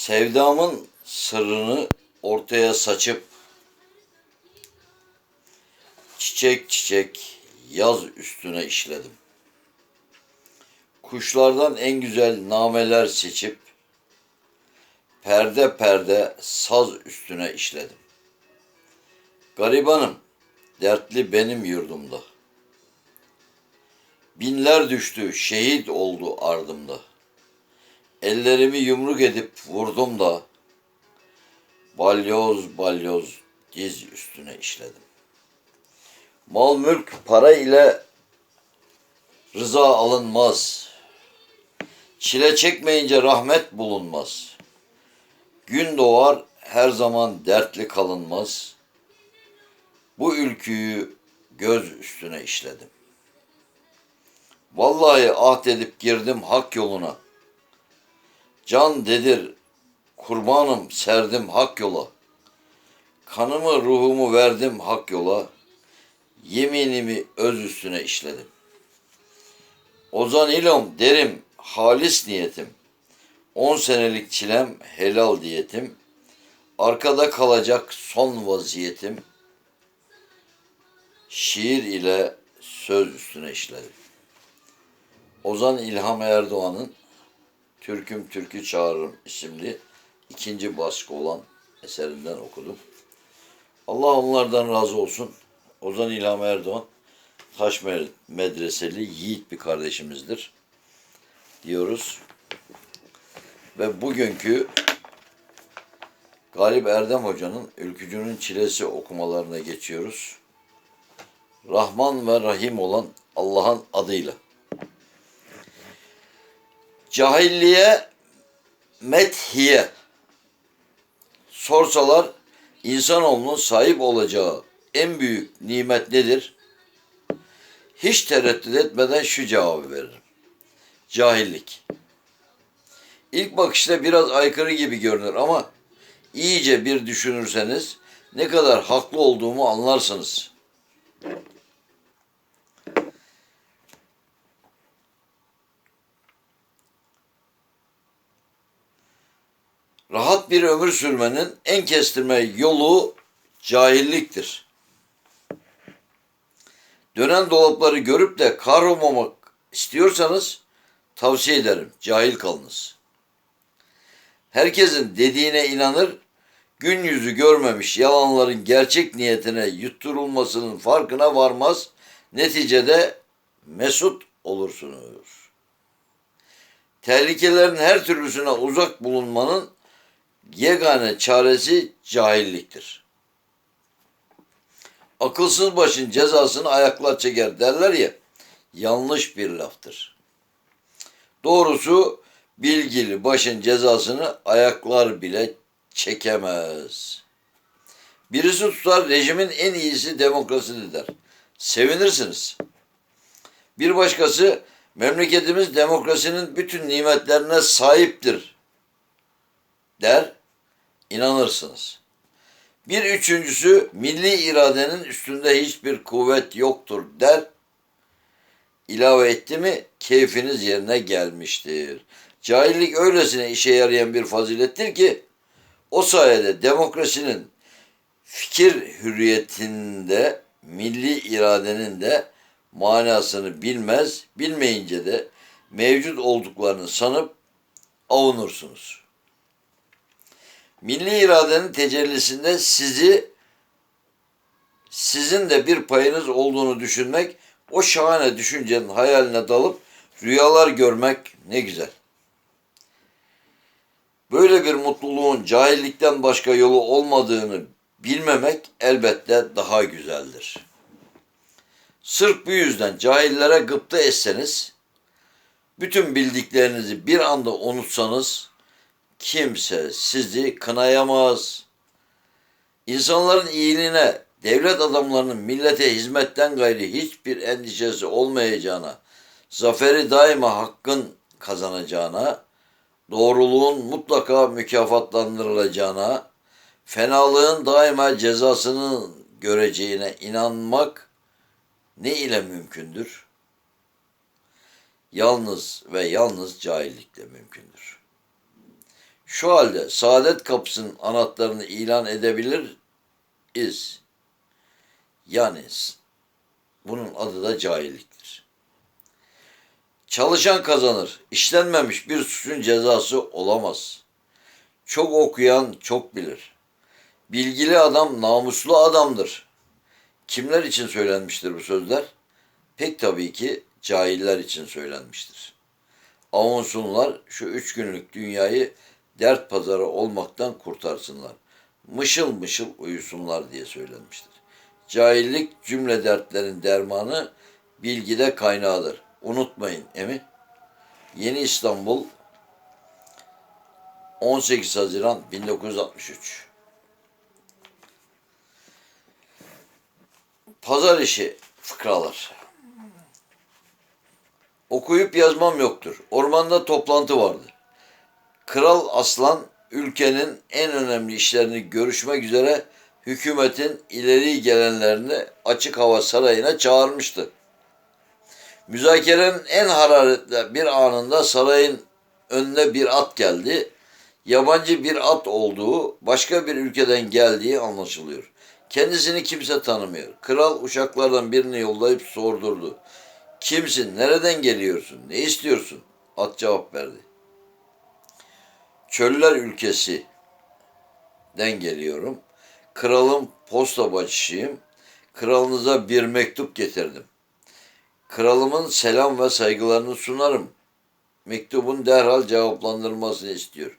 Sevdamın sırrını ortaya saçıp çiçek çiçek yaz üstüne işledim. Kuşlardan en güzel nameler seçip perde perde saz üstüne işledim. Garibanım, dertli benim yurdumda. Binler düştü, şehit oldu ardımda. Ellerimi yumruk edip vurdum da balyoz balyoz diz üstüne işledim. Mal mülk para ile rıza alınmaz. Çile çekmeyince rahmet bulunmaz. Gün doğar her zaman dertli kalınmaz. Bu ülküyü göz üstüne işledim. Vallahi ahd edip girdim hak yoluna. Can dedir, kurbanım serdim hak yola. Kanımı ruhumu verdim hak yola. Yeminimi öz üstüne işledim. Ozan ilom derim halis niyetim. On senelik çilem helal diyetim. Arkada kalacak son vaziyetim. Şiir ile söz üstüne işledim. Ozan İlham Erdoğan'ın Türküm Türkü Çağırırım isimli ikinci baskı olan eserinden okudum. Allah onlardan razı olsun. Ozan İlham Erdoğan Taş Medreseli yiğit bir kardeşimizdir diyoruz. Ve bugünkü Galip Erdem Hoca'nın Ülkücünün Çilesi okumalarına geçiyoruz. Rahman ve Rahim olan Allah'ın adıyla. Cahilliğe methiye sorsalar insanoğlunun sahip olacağı en büyük nimet nedir? Hiç tereddüt etmeden şu cevabı veririm. Cahillik. İlk bakışta biraz aykırı gibi görünür ama iyice bir düşünürseniz ne kadar haklı olduğumu anlarsınız. Rahat bir ömür sürmenin en kestirme yolu cahilliktir. Dönen dolapları görüp de kahrolmamak istiyorsanız tavsiye ederim. Cahil kalınız. Herkesin dediğine inanır, gün yüzü görmemiş yalanların gerçek niyetine yutturulmasının farkına varmaz. Neticede mesut olursunuz. Tehlikelerin her türlüsüne uzak bulunmanın yegane çaresi cahilliktir. Akılsız başın cezasını ayaklar çeker derler ya, yanlış bir laftır. Doğrusu bilgili başın cezasını ayaklar bile çekemez. Birisi tutar rejimin en iyisi demokrasidir der. Sevinirsiniz. Bir başkası memleketimiz demokrasinin bütün nimetlerine sahiptir der inanırsınız. Bir üçüncüsü milli iradenin üstünde hiçbir kuvvet yoktur der. İlave etti mi keyfiniz yerine gelmiştir. Cahillik öylesine işe yarayan bir fazilettir ki o sayede demokrasinin fikir hürriyetinde milli iradenin de manasını bilmez, bilmeyince de mevcut olduklarını sanıp avunursunuz. Milli iradenin tecellisinde sizi sizin de bir payınız olduğunu düşünmek, o şahane düşüncenin hayaline dalıp rüyalar görmek ne güzel. Böyle bir mutluluğun cahillikten başka yolu olmadığını bilmemek elbette daha güzeldir. Sırf bu yüzden cahillere gıpta etseniz, bütün bildiklerinizi bir anda unutsanız, kimse sizi kınayamaz. İnsanların iyiliğine, devlet adamlarının millete hizmetten gayri hiçbir endişesi olmayacağına, zaferi daima hakkın kazanacağına, doğruluğun mutlaka mükafatlandırılacağına, fenalığın daima cezasını göreceğine inanmak ne ile mümkündür? Yalnız ve yalnız cahillikle mümkündür. Şu halde saadet kapısının anahtarını ilan edebiliriz. Yani s- bunun adı da cahilliktir. Çalışan kazanır. İşlenmemiş bir suçun cezası olamaz. Çok okuyan çok bilir. Bilgili adam namuslu adamdır. Kimler için söylenmiştir bu sözler? Pek tabii ki cahiller için söylenmiştir. Avunsunlar şu üç günlük dünyayı dert pazarı olmaktan kurtarsınlar. Mışıl mışıl uyusunlar diye söylenmiştir. Cahillik cümle dertlerin dermanı, bilgide kaynağıdır. Unutmayın emi. Yeni İstanbul 18 Haziran 1963 Pazar işi fıkralar. Okuyup yazmam yoktur. Ormanda toplantı vardı. Kral Aslan ülkenin en önemli işlerini görüşmek üzere hükümetin ileri gelenlerini açık hava sarayına çağırmıştı. Müzakerenin en hararetli bir anında sarayın önüne bir at geldi. Yabancı bir at olduğu, başka bir ülkeden geldiği anlaşılıyor. Kendisini kimse tanımıyor. Kral uşaklardan birini yollayıp sordurdu. Kimsin? Nereden geliyorsun? Ne istiyorsun? At cevap verdi. Çöller ülkesi den geliyorum. Kralın posta başıyım. Kralınıza bir mektup getirdim. Kralımın selam ve saygılarını sunarım. Mektubun derhal cevaplandırılmasını istiyor.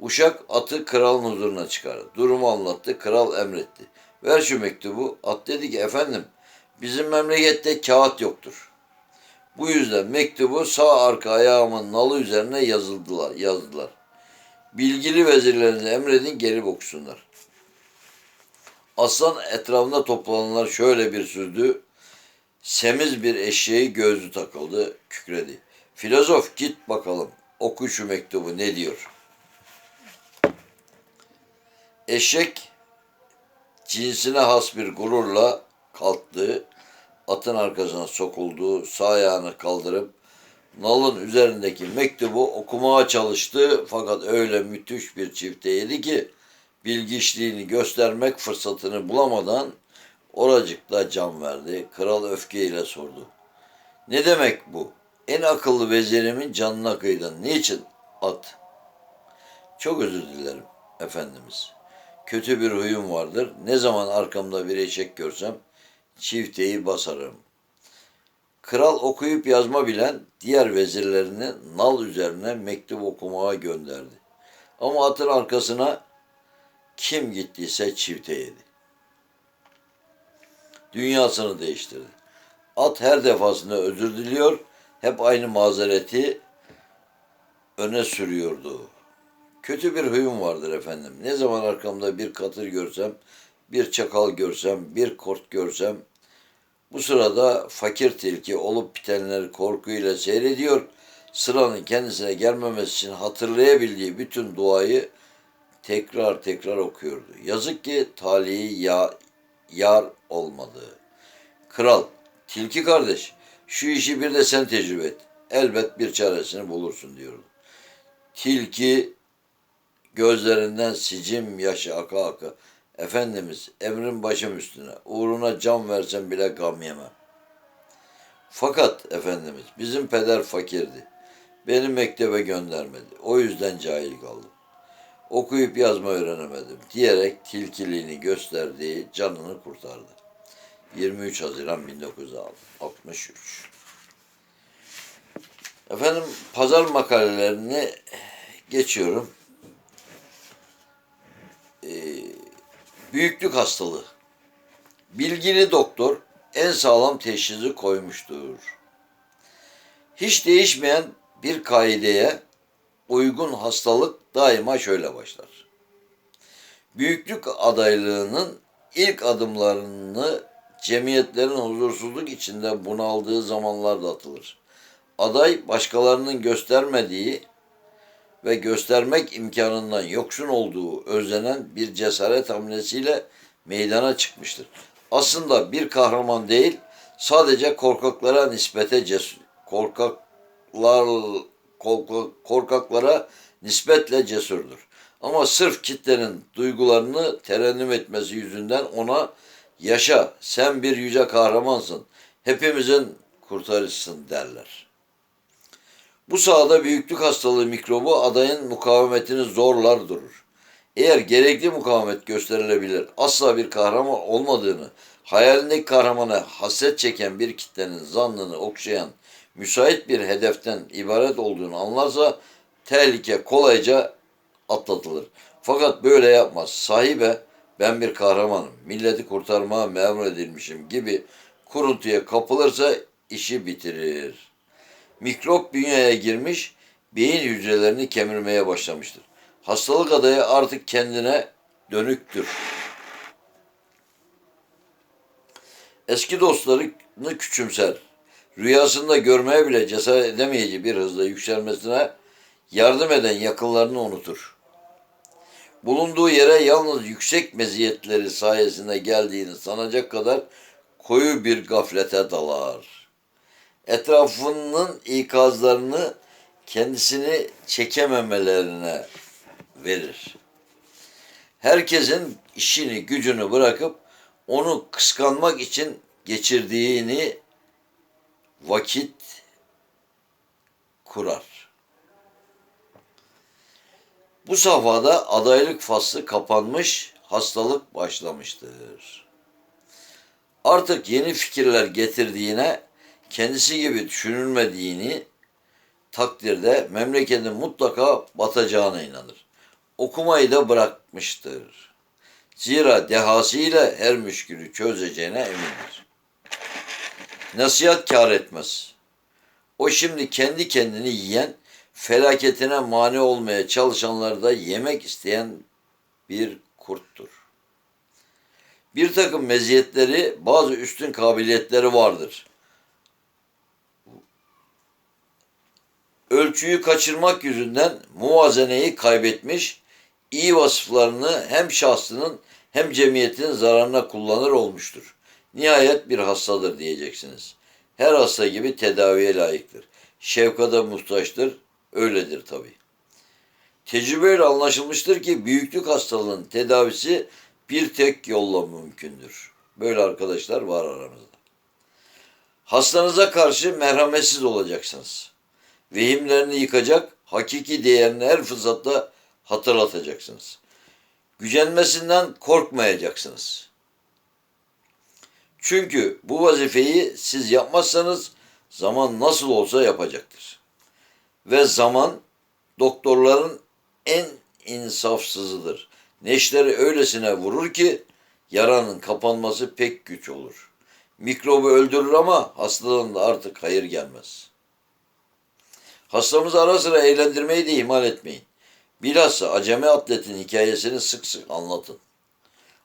Uşak atı kralın huzuruna çıkardı. Durumu anlattı. Kral emretti. Ver şu mektubu. At dedi ki efendim bizim memlekette kağıt yoktur. Bu yüzden mektubu sağ arka ayağımın nalı üzerine yazıldılar, yazdılar. Bilgili vezirlerinize emredin gelip okusunlar. Aslan etrafında toplananlar şöyle bir sürdü. Semiz bir eşeği gözü takıldı, kükredi. Filozof git bakalım, oku şu mektubu ne diyor? Eşek cinsine has bir gururla kalktı, atın arkasına sokuldu, sağ ayağını kaldırıp nalın üzerindeki mektubu okumaya çalıştı fakat öyle müthiş bir çifteydi ki bilgiçliğini göstermek fırsatını bulamadan oracıkta can verdi. Kral öfkeyle sordu. Ne demek bu? En akıllı vezirimin canına kıydın. Niçin? At. Çok özür dilerim efendimiz. Kötü bir huyum vardır. Ne zaman arkamda bir eşek görsem çifteyi basarım. Kral okuyup yazma bilen diğer vezirlerini nal üzerine mektup okumaya gönderdi. Ama atın arkasına kim gittiyse çifte yedi. Dünyasını değiştirdi. At her defasında özür diliyor, hep aynı mazereti öne sürüyordu. Kötü bir huyum vardır efendim. Ne zaman arkamda bir katır görsem, bir çakal görsem, bir kort görsem, bu sırada fakir tilki olup bitenleri korkuyla seyrediyor. Sıranın kendisine gelmemesi için hatırlayabildiği bütün duayı tekrar tekrar okuyordu. Yazık ki talihi ya, yar olmadı. Kral, tilki kardeş, şu işi bir de sen tecrübe et. Elbet bir çaresini bulursun diyordu. Tilki gözlerinden sicim yaşı aka aka. Efendimiz emrin başım üstüne. Uğruna can versem bile gam yemem. Fakat Efendimiz bizim peder fakirdi. Beni mektebe göndermedi. O yüzden cahil kaldım. Okuyup yazma öğrenemedim diyerek tilkiliğini gösterdiği canını kurtardı. 23 Haziran 1963 Efendim pazar makalelerini geçiyorum. Ee, büyüklük hastalığı. Bilgili doktor en sağlam teşhisi koymuştur. Hiç değişmeyen bir kaideye uygun hastalık daima şöyle başlar. Büyüklük adaylığının ilk adımlarını cemiyetlerin huzursuzluk içinde bunaldığı zamanlarda atılır. Aday başkalarının göstermediği ve göstermek imkanından yoksun olduğu özlenen bir cesaret hamlesiyle meydana çıkmıştır. Aslında bir kahraman değil, sadece korkaklara nispete cesur, korkaklar kork- korkaklara nispetle cesurdur. Ama sırf kitlenin duygularını terennüm etmesi yüzünden ona yaşa sen bir yüce kahramansın, hepimizin kurtarıcısın derler. Bu sahada büyüklük hastalığı mikrobu adayın mukavemetini zorlar durur. Eğer gerekli mukavemet gösterilebilir, asla bir kahraman olmadığını, hayalindeki kahramana hasret çeken bir kitlenin zannını okşayan müsait bir hedeften ibaret olduğunu anlarsa tehlike kolayca atlatılır. Fakat böyle yapmaz. Sahibe ben bir kahramanım, milleti kurtarmaya memur edilmişim gibi kuruntuya kapılırsa işi bitirir. Mikrop bünyeye girmiş, beyin hücrelerini kemirmeye başlamıştır. Hastalık adayı artık kendine dönüktür. Eski dostlarını küçümser. Rüyasında görmeye bile cesaret edemeyeceği bir hızla yükselmesine yardım eden yakınlarını unutur. Bulunduğu yere yalnız yüksek meziyetleri sayesinde geldiğini sanacak kadar koyu bir gaflete dalar. Etrafının ikazlarını kendisini çekememelerine verir. Herkesin işini gücünü bırakıp onu kıskanmak için geçirdiğini vakit kurar. Bu safhada adaylık faslı kapanmış, hastalık başlamıştır. Artık yeni fikirler getirdiğine, kendisi gibi düşünülmediğini takdirde memleketin mutlaka batacağına inanır. Okumayı da bırakmıştır. Zira dehasıyla her müşkülü çözeceğine emindir. Nasihat kâr etmez. O şimdi kendi kendini yiyen, felaketine mani olmaya çalışanları da yemek isteyen bir kurttur. Bir takım meziyetleri, bazı üstün kabiliyetleri vardır. Ölçüyü kaçırmak yüzünden muvazeneyi kaybetmiş, iyi vasıflarını hem şahsının hem cemiyetin zararına kullanır olmuştur. Nihayet bir hastadır diyeceksiniz. Her hasta gibi tedaviye layıktır. Şefkada muhtaçtır, öyledir tabii. Tecrübeyle anlaşılmıştır ki büyüklük hastalığının tedavisi bir tek yolla mümkündür. Böyle arkadaşlar var aramızda. Hastanıza karşı merhametsiz olacaksınız. Vehimlerini yıkacak, hakiki değerini her fırsatta hatırlatacaksınız. Gücenmesinden korkmayacaksınız. Çünkü bu vazifeyi siz yapmazsanız zaman nasıl olsa yapacaktır. Ve zaman doktorların en insafsızıdır. Neşleri öylesine vurur ki yaranın kapanması pek güç olur. Mikrobu öldürür ama hastalığın da artık hayır gelmez. Hastamızı ara sıra eğlendirmeyi de ihmal etmeyin. Bilhassa acemi atletin hikayesini sık sık anlatın.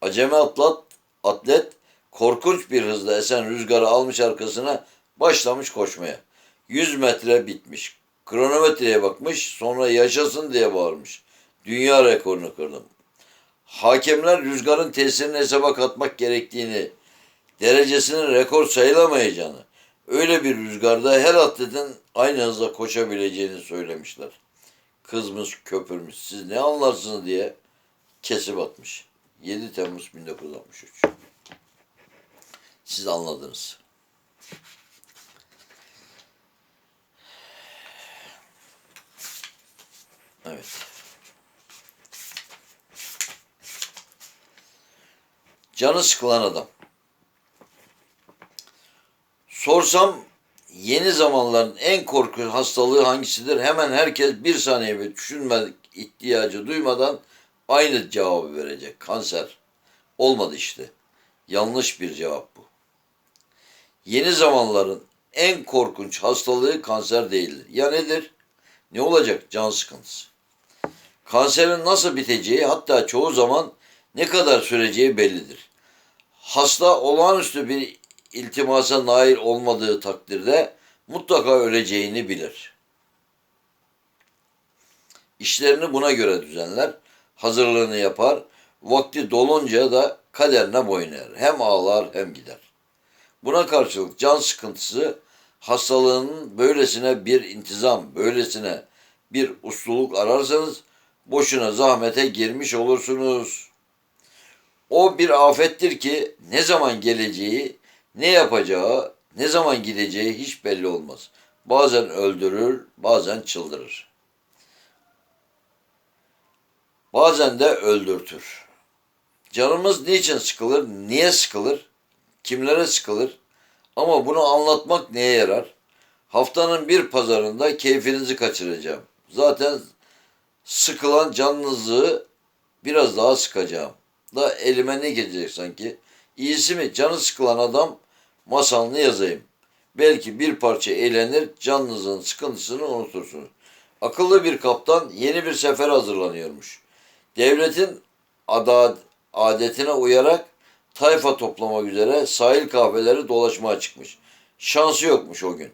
Acemi atlet, atlet korkunç bir hızla esen rüzgarı almış arkasına başlamış koşmaya. 100 metre bitmiş. Kronometreye bakmış sonra yaşasın diye bağırmış. Dünya rekorunu kırdım. Hakemler rüzgarın tesirini hesaba katmak gerektiğini, derecesinin rekor sayılamayacağını, öyle bir rüzgarda her atletin aynı hızla koşabileceğini söylemişler. Kızmış, köpürmüş, siz ne anlarsınız diye kesip atmış. 7 Temmuz 1963. Siz anladınız. Evet. Canı sıkılan adam. Sorsam yeni zamanların en korkunç hastalığı hangisidir? Hemen herkes bir saniye bile düşünmedik ihtiyacı duymadan aynı cevabı verecek. Kanser. Olmadı işte. Yanlış bir cevap bu. Yeni zamanların en korkunç hastalığı kanser değildir. Ya nedir? Ne olacak? Can sıkıntısı. Kanserin nasıl biteceği hatta çoğu zaman ne kadar süreceği bellidir. Hasta olağanüstü bir iltimasa nail olmadığı takdirde mutlaka öleceğini bilir. İşlerini buna göre düzenler, hazırlığını yapar, vakti dolunca da kaderine boyun eğer. Hem ağlar hem gider. Buna karşılık can sıkıntısı hastalığının böylesine bir intizam, böylesine bir usluluk ararsanız boşuna zahmete girmiş olursunuz. O bir afettir ki ne zaman geleceği, ne yapacağı, ne zaman gideceği hiç belli olmaz. Bazen öldürür, bazen çıldırır. Bazen de öldürtür. Canımız niçin sıkılır, niye sıkılır, kimlere sıkılır? Ama bunu anlatmak neye yarar? Haftanın bir pazarında keyfinizi kaçıracağım. Zaten sıkılan canınızı biraz daha sıkacağım. Da elime ne gelecek sanki? İyisi mi? Canı sıkılan adam masalını yazayım. Belki bir parça eğlenir, canınızın sıkıntısını unutursunuz. Akıllı bir kaptan yeni bir sefer hazırlanıyormuş. Devletin ada- adetine uyarak tayfa toplamak üzere sahil kahveleri dolaşmaya çıkmış. Şansı yokmuş o gün.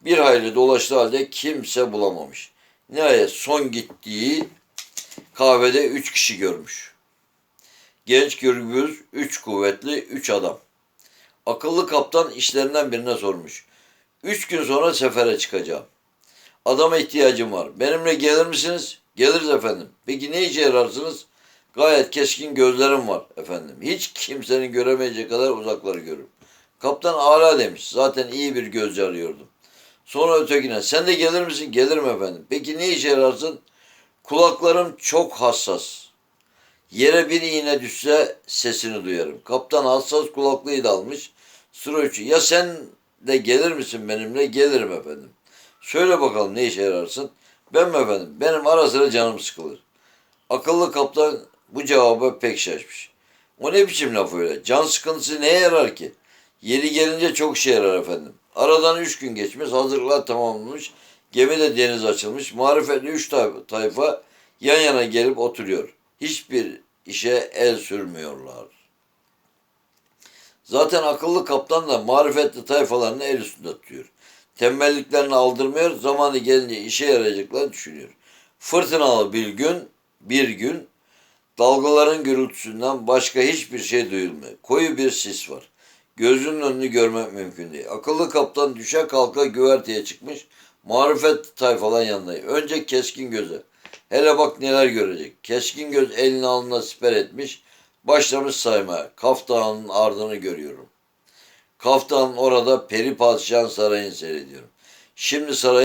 Bir hayli dolaştığı halde kimse bulamamış. Nihayet son gittiği kahvede üç kişi görmüş. Genç gürbüz, üç kuvvetli, üç adam. Akıllı kaptan işlerinden birine sormuş. Üç gün sonra sefere çıkacağım. Adama ihtiyacım var. Benimle gelir misiniz? Geliriz efendim. Peki ne işe yararsınız? Gayet keskin gözlerim var efendim. Hiç kimsenin göremeyeceği kadar uzakları görürüm. Kaptan ala demiş. Zaten iyi bir gözcü arıyordum. Sonra ötekine sen de gelir misin? Gelirim efendim. Peki ne işe yararsın? Kulaklarım çok hassas. Yere bir iğne düşse sesini duyarım. Kaptan hassas kulaklığıyı da almış. Sıra. Ya sen de gelir misin benimle? Gelirim efendim. Söyle bakalım ne işe yararsın? Ben mi efendim? Benim ara sıra canım sıkılır. Akıllı kaptan bu cevaba pek şaşmış. O ne biçim laf öyle? Can sıkıntısı neye yarar ki? Yeri gelince çok şey yarar efendim. Aradan üç gün geçmiş, hazırlıklar tamamlanmış, gemi de deniz açılmış, marifetli üç tayfa yan yana gelip oturuyor. Hiçbir işe el sürmüyorlar. Zaten akıllı kaptan da marifetli tayfalarını el üstünde tutuyor. Tembelliklerini aldırmıyor, zamanı gelince işe yarayacaklarını düşünüyor. Fırtınalı bir gün, bir gün dalgaların gürültüsünden başka hiçbir şey duyulmuyor. Koyu bir sis var. Gözünün önünü görmek mümkün değil. Akıllı kaptan düşe kalka güverteye çıkmış. Marifet tayfalan yanındayım. Önce keskin göze. Hele bak neler görecek. Keskin göz elini alnına siper etmiş. Başlamış saymaya. Kaf Dağı'nın ardını görüyorum. Kaf Dağı'nın orada Peri Padişah'ın sarayını seyrediyorum. Şimdi saray